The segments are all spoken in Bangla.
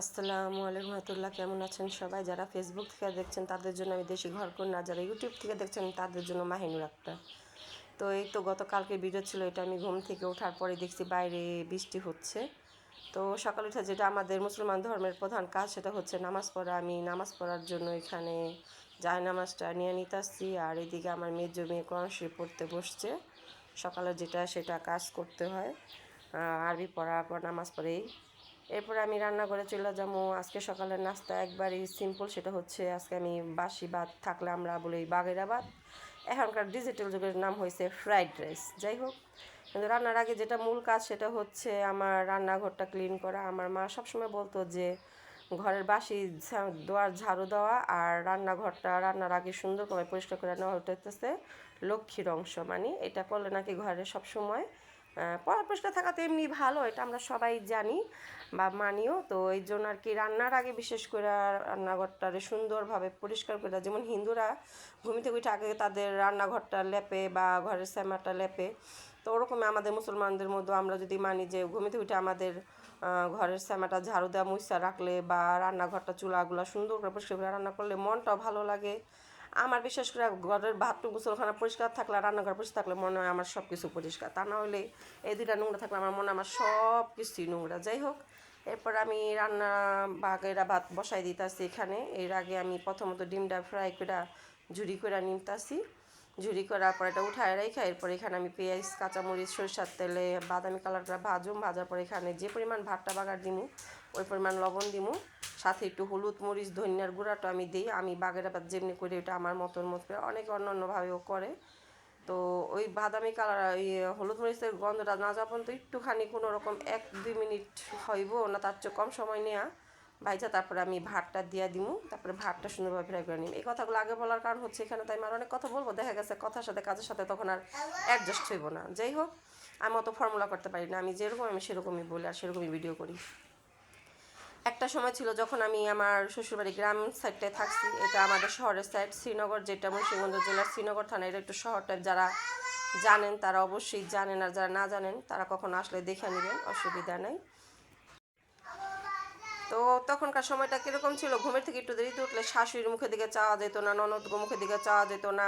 আসসালামু আলাইকুম রহমতুল্লাহ, কেমন আছেন সবাই? যারা ফেসবুক থেকে দেখছেন, তাদের জন্য আমি দেশি ঘর কন্যা যারা ইউটিউব থেকে দেখছেন, তাদের জন্য মাহিনুর আক্তার। তো এই তো গতকালকে ভিডিও ছিল, এটা আমি ঘুম থেকে ওঠার পরে দেখছি বাইরে বৃষ্টি হচ্ছে। তো সকাল উঠে যেটা আমাদের মুসলমান ধর্মের প্রধান কাজ, সেটা হচ্ছে নামাজ পড়া। আমি নামাজ পড়ার জন্য এখানে জায় নামাজটা নিয়ে নিতে আসছি। আর এদিকে আমার মেয়ের জমি কোরআন শরীফ পড়তে বসছে। সকালে যেটা, সেটা কাজ করতে হয়। আরবি পড়ার পর নামাজ পড়েই এরপরে আমি রান্না করে চলে যাব আজকে সকালের নাস্তা একবারই সিম্পল সেটা হচ্ছে আজকে আমি বাসি ভাত থাকলে আমরা বলি বাগেরা ভাত। এখনকার ডিজিটাল যুগের নাম হয়েছে ফ্রাইড রাইস যাই হোক। কিন্তু রান্নার আগে যেটা মূল কাজ, সেটা হচ্ছে আমার রান্নাঘরটা ক্লিন করা। আমার মা সবসময় বলতো যে ঘরের বাসি দোয়ার ঝাড়ু দেওয়া আর রান্নাঘরটা রান্নার আগে সুন্দর করে পরিষ্কার করে নেওয়া হতে হতেছে লক্ষ্মীর অংশ মানে এটা করলে নাকি ঘরে সবসময় পড়া পরিষ্কার থাকা তো এমনি ভালো, এটা আমরা সবাই জানি বা মানিও। তো এই জন্য আর কি রান্নার আগে বিশেষ করে রান্নাঘরটারে সুন্দরভাবে পরিষ্কার করে যেমন হিন্দুরা ঘুমি থেকে উঠে আগে তাদের রান্নাঘরটা লেপে বা ঘরের শ্যামাটা লেপে। তো ওরকমই আমাদের মুসলমানদের মধ্যে আমরা যদি মানি যে ঘুমিতে উঠে আমাদের ঘরের শ্যামাটা ঝাড়ু দেওয়া মুছা রাখলে বা রান্নাঘরটা চুলাগুলো সুন্দর করে পরিষ্কার করে রান্না করলে মনটাও ভালো লাগে। আমার বিশেষ করে ঘরের বাথরুম গোসলখানা পরিষ্কার থাকলে, রান্নাঘর পরিষ্কার থাকলে মনে হয় আমার সব কিছু পরিষ্কার। তা না হলে এই দুইটা নোংরা থাকলে আমার মনে আমার সব কিছুই নোংরা। যাই হোক, এরপর আমি রান্না বাগেরা ভাত বসাই দিতেছি এখানে। এর আগে আমি প্রথমত ডিমটা ফ্রাই করে, ঝুড়ি করে নিমতাছি ঝুড়ি করার পর এটা উঠায় রেখে, এরপর এখানে আমি পেঁয়াজ, কাঁচামরিচ, সরিষার তেলে, বাদামি কালার করে ভাজুম, ভাজার পর এখানে যে পরিমাণ ভাতটা বাগার দিমু, ওই পরিমাণ লবণ দিমু। সাথে একটু হলুদ মরিচ, ধনিয়ার গুঁড়াটা আমি দিই। আমি বাগেরা ভাত যেমনি করি ওটা আমার মতন মতো অনেকে অন্য অন্যভাবেও করে। তো ওই বাদামি কালার, ওই হলুদ মরিচের গন্ধটা না যাওয়া পর্যন্ত একটুখানি কোনো রকম এক দুই মিনিট হইব না, তার চেয়ে কম সময় নেওয়া ভাইজা, তারপরে আমি ভাতটা দিয়া দিমু, তারপরে ভাতটা সুন্দরভাবে ফ্রাই করে নিই এই কথাগুলো আগে বলার কারণ হচ্ছে এখানে তাই আমার অনেক কথা বলব, দেখা গেছে কথার সাথে কাজের সাথে তখন আর অ্যাডজাস্ট হইব না। যাই হোক, আমি অত ফর্মুলা করতে পারি না, আমি যেরকম আমি সেরকমই বলি আর সেরকমই ভিডিও করি। একটা সময় ছিল যখন আমি আমার শ্বশুরবাড়ি গ্রাম সাইডটায় থাকছি, এটা আমাদের শহরের সাইড শ্রীনগর যেটা মুন্সিগঞ্জ জেলার শ্রীনগর থানা এটা একটু শহর টাইপ যারা জানেন তারা অবশ্যই জানেন আর যারা না জানেন তারা কখনো আসলে দেখে নেবেন, অসুবিধা নেই। তো তখনকার সময়টা কীরকম ছিল? ঘুমের থেকে একটু দেরিতে উঠলে শাশুড়ির মুখের দিকে চাওয়া যেত না, ননদ মুখের দিকে চাওয়া যেত না।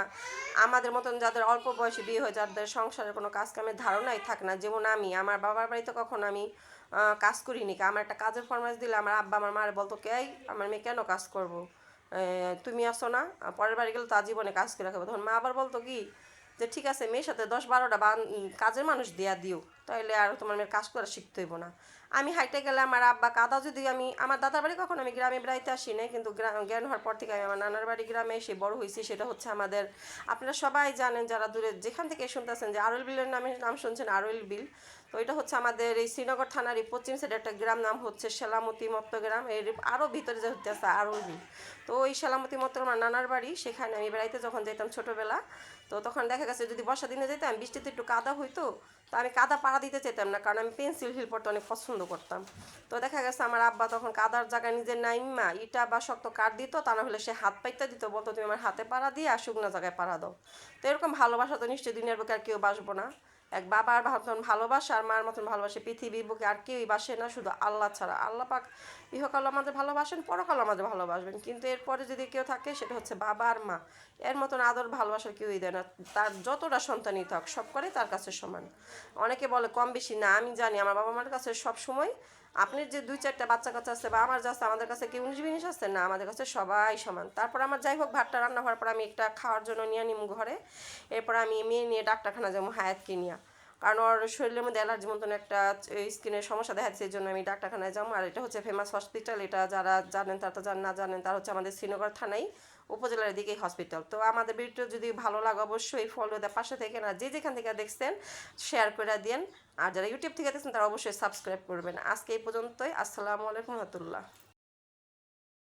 আমাদের মতন যাদের অল্প বয়সে বিয়ে হয়ে যাদের সংসারের কোনো কাজ কামের ধারণাই থাকে না, যেমন আমি, আমার বাবার বাড়িতে কখন আমি কাজ করিনি। আমার একটা কাজের ফরমাইশ দিলে আমার আব্বা, আমার মার বলতো, কে আমার মেয়ে কেন কাজ করব? তুমি আসো না পরের বাড়ি গেলে তা জীবনে কাজ করে রাখব। তখন মা আবার বলতো কি, যে ঠিক আছে, মেয়ের সাথে দশ বারোটা কাজের মানুষ দেয়া দিও তাহলে আর তোমার মেয়ের কাজ করা শিখতে হইব না। আমি হাইটে গেলে আমার আব্বা কাদা যদি আমি, আমার দাদার বাড়ি কখন আমি গ্রামে বেড়াইতে আসি নাই, কিন্তু জ্ঞান হওয়ার পর থেকে আমি আমার নানার বাড়ি গ্রামে এসে বড় হয়েছি, সেটা হচ্ছে আমাদের, আপনারা সবাই জানেন যারা দূরে, যেখান থেকে শুনতেছেন যে আরল বিলের নামে নাম শুনছেন আরল বিল, তো এটা হচ্ছে আমাদের এই শ্রীনগর থানার এই পশ্চিম সাইডে একটা গ্রাম, নাম হচ্ছে সেলামতি মত্ত গ্রাম, এর আরও ভিতরে যে হচ্ছে আরল বিল। তো ওই সেলামতি মত্ত আমার নানার বাড়ি, সেখানে আমি বেড়াইতে যখন যেতাম ছোটোবেলা, তো তখন দেখা গেছে যদি বর্ষা দিনে যেতাম বৃষ্টিতে একটু কাদা হইতো, তো আমি কাদা পাড়া দিতে চেতাম না, কারণ আমি পেন্সিল হিল পড়তে অনেক পছন্দ করতাম। তো দেখা গেছে আমার আব্বা তখন কাদার জায়গায় নিজের নাইমা ইটা বা শক্ত কাঠ দিত, তা না হলে সে হাত পাইতে দিত, বলতো, তুমি আমার হাতে পাড়া দিয়ে আর শুকনো জায়গায় পাড়া দাও। তো এরকম ভালোবাসা তো নিশ্চয়ই দুনিয়ার বুকে আর কেউ বাসবো না। এক বাবার মতন ভালোবাসা, আর মার মতন ভালোবাসে। পৃথিবীর বুকে আর কেউই বাসে না, শুধু আল্লাহ ছাড়া। আল্লাহ পাক ইহকাল আমাদের ভালোবাসেন, পরকাল আমাদের ভালোবাসবেন। কিন্তু এরপরে যদি কেউ থাকে, সেটা হচ্ছে বাবা আর মা। এর মতন আদর ভালোবাসা কেউই দেয় না। তার যতটা সন্তানই থাক সব করে তার কাছে সমান। অনেকে বলে কম বেশি না, আমি জানি। আমার বাবা মার কাছে সব সময় আপনার যে দুই চারটা বাচ্চা কাচ্চা আছে বা আমার আছে, আমাদের কাছে কি উনিশ বিনিশ আছে? না, আমাদের কাছে সবাই সমান। তারপর আমার যাই হোক, ভাতটা রান্না হওয়ার পর আমি একটা খাওয়ার জন্য নিয়ে নিম ঘরে। এরপর আমি মেয়ে নিয়ে ডাক্তারখানা যাব, হায়াতকে নিয়ে। কারণ ওর শরীরের মধ্যে অ্যালার্জি মতন একটা স্কিনের সমস্যা দেখা যাচ্ছে এই জন্য আমি ডাক্তারখানায় যাব। আর এটা হচ্ছে ফেমাস হসপিটাল এটা যারা জানেন তারা তো জান, না জানেন তারা হচ্ছে আমাদের শ্রীনগর থানায় উপজেলার দিকেই হসপিটাল তো আমাদের ভিডিও যদি ভালো লাগে অবশ্যই ফলো দেওয়ার পাশে থেকে না যে যেখান থেকে দেখছেন শেয়ার করে দিন আর যারা ইউটিউব থেকে দেখছেন, তারা অবশ্যই সাবস্ক্রাইব করবেন। আজকে এই পর্যন্তই। আসসালামু আলাইকুম রহমতুল্লাহ।